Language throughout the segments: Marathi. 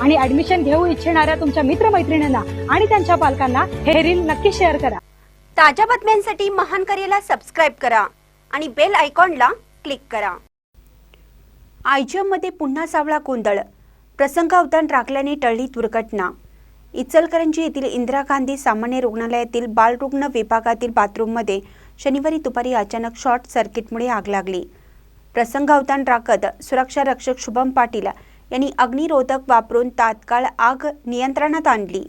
आणि ऍडमिशन घेऊ इच्छिणाऱ्या तुमच्या मित्रमैत्रिणींना आणि त्यांच्या पालकांना हे रील नक्की शेअर करा. ताज्या बातम्यांसाठी महान करेला सबस्क्राईब करा आणि बेल आयकॉनला क्लिक करा. आयजीएममध्ये पुन्हा सावळा गोंधळ. प्रसंगावतान राखल्याने टळली दुर्घटना. इचलकरंजी येथील इंदिरा गांधी सामान्य रुग्णालयातील बालरुग्ण विभागातील बाथरूममध्ये शनिवारी दुपारी अचानक शॉर्ट सर्किटमुळे आग लागली. प्रसंग अवदान राखत सुरक्षा रक्षक शुभम पाटील यांनी अग्निरोधक वापरून तात्काळ आग नियंत्रणात आणली.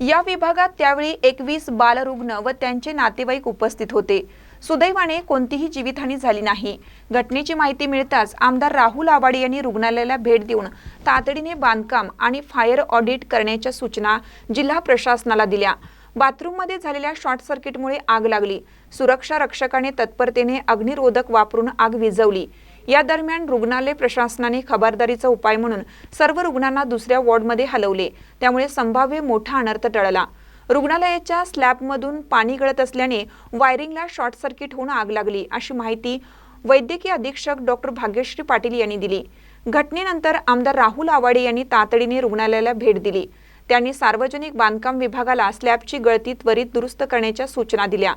या विभागात त्यावेळी एकवीस बालरुग्ण व त्यांचे नातेवाईक उपस्थित होते. सुदैवाने कोणतीही जीवितहानी झाली नाही. घटनेची माहिती मिळताच आमदार राहुल आवाडे यांनी रुग्णालयाला भेट देऊन तातडीने बांधकाम आणि फायर ऑडिट करण्याच्या सूचना जिल्हा प्रशासनाला दिल्या. बाथरूममध्ये झालेल्या शॉर्ट सर्किटमुळे आग लागली. सुरक्षा रक्षकाने तत्परतेने अग्निरोधक वापरून आग विझवली. या दरम्यान रुग्णालय प्रशासनाने खबरदारीचा उपाय म्हणून सर्व रुग्णांना दुसऱ्या वॉर्डमध्ये हलवले. त्यामुळे संभाव्य मोठा अनर्थ टळला. रुग्णालयाच्या स्लॅबमधून पाणी गळत असल्याने वायरिंगला शॉर्ट सर्किट होऊन आग लागली अशी माहिती वैद्यकीय अधीक्षक डॉक्टर भाग्यश्री पाटील यांनी दिली. घटनेनंतर आमदार राहुल आवाडे यांनी तातडीने रुग्णालयाला भेट दिली. त्यांनी सार्वजनिक बांधकाम विभागाला स्लॅबची गळती त्वरित दुरुस्त करण्याच्या सूचना दिल्या.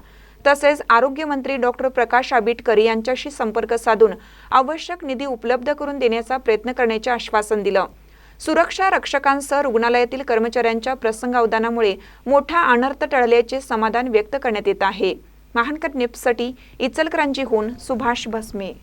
तसेच आरोग्यमंत्री डॉक्टर प्रकाश आबिटकर यांच्याशी संपर्क साधून आवश्यक निधी उपलब्ध करून देण्याचा प्रयत्न करण्याचे आश्वासन दिलं. सुरक्षा रक्षकांसह रुग्णालयातील कर्मचाऱ्यांच्या प्रसंगावधानामुळे मोठा अनर्थ टळल्याचे समाधान व्यक्त करण्यात येत आहे. महानकर नेपसाठी इचलकरांजीहून सुभाष भस्मे.